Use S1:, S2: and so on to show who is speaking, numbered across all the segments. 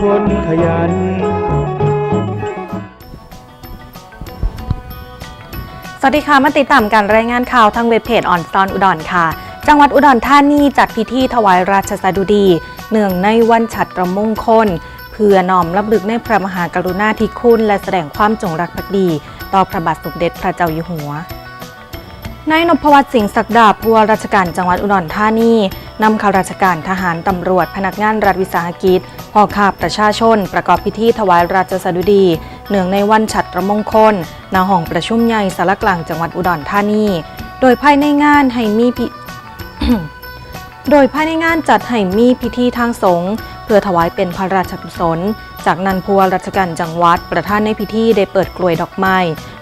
S1: คนขยัน
S2: สวัสดีค่ะ มาติดตามการรายงานข่าวทางเว็บเพจออนซอนอุดรค่ะ จังหวัดอุดรธานีจัดพิธีถวายราชสดุดี เนื่องในวันฉัตรมงคล เพื่อน้อมรับลึกในพระมหากรุณาธิคุณ และแสดงความจงรักภักดี ต่อพระบาทสมเด็จพระเจ้าอยู่หัวนายนพวัตสิงห์ศักดาผู้ว่าราชการจังหวัดอุดรธานี นำข้าราชการทหารตำรวจ พนักงานรัฐวิสาหกิจพ่อค้าประชาชน ประกอบพิธีถวายราชสดุดี เนื่องในวันฉัตรมงคลณห้องประชุมใหญ่สารกลางจังหวัดอุดรธานี โดยภายในงานให้มีพิโดยภายในงานจัดให้มีพิธีทางสงฆ์เพื่อถวายเป็นพระราชกุศล จากนั้นผู้ว่าราชการจังหวัด ประธานในพิธีได้เปิดกลวยดอกไม้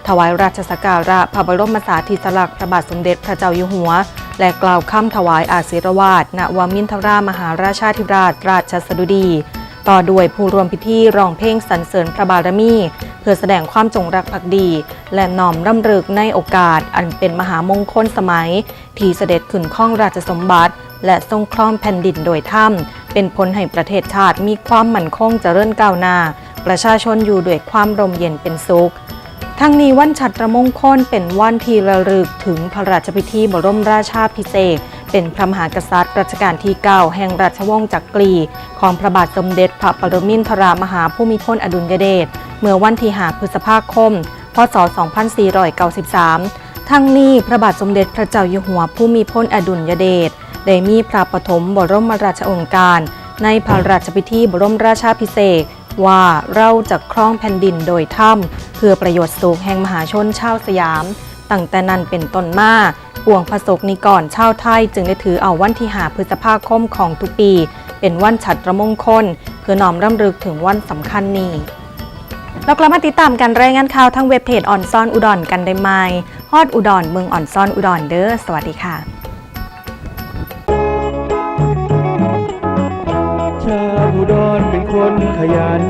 S2: ถวายราชสการะพระบรมสารีสลักษณ์พระบาทสมเด็จพระเจ้าอยู่หัว และกล่าวคำถวายอาศิรวาทณวมินทรามหาราชาธิราชราชสดุดี ต่อด้วยผู้รวมพิธีร้องเพลงสรรเสริญพระบารมี เพื่อแสดงความจงรักภักดี และน้อมรำลึกในโอกาส อันเป็นมหามงคลสมัย ที่เสด็จขึ้นข้องราชสมบัติ และทรงครองแผ่นดินโดยถ้ำเป็นผลให้ประเทศชาติมีความมั่นคงเจริญก้าวหน้า ประชาชนอยู่ด้วยความร่มเย็นเป็นสุข ทั้งนี้วันฉัตรมงคลเป็นวันที่ระลึกถึงพระราชพิธีบรมราชาภิเศษเป็นพระมหากษัตริย์รัชกาลที่ 9 แห่งราชวงศ์จักรี ของพระบาทสมเด็จพระปรมินทรามหาภูมิพลอดุลยเดชเมื่อวันที่ 5 พฤษภาคม พศ 2493 ทั้งนี้พระบาทสมเด็จพระเจ้าอยู่หัวภูมิพลอดุลยเดชได้มีพระปฐมบรมราชองค์การ ในพระราชพิธีบรมราชาภิเศษ ว่าเราจะครองแผ่นดินโดยถ้ำเพื่อประโยชน์สูงแห่งมหาชนชาวสยาม ตั้งแต่นั้นเป็นต้นมาปวงพระสกนิกรชาวไทยจึงได้ถือเอาวันที่หาพฤษภาคมของทุกปี เป็นวันฉัตรมงคล เพื่อน้อมรำลึกถึงวันสำคัญนี้เรากลับมาติดตามการรายงานข่าวทั้งเว็บเพจอ่อนซ่อนอุดรกันได้ไหมฮอดอุดรเมืองอ่อนซ่อนอุดรเด้อสวัสดีค่ะ
S1: ดรเป็นคนขยัน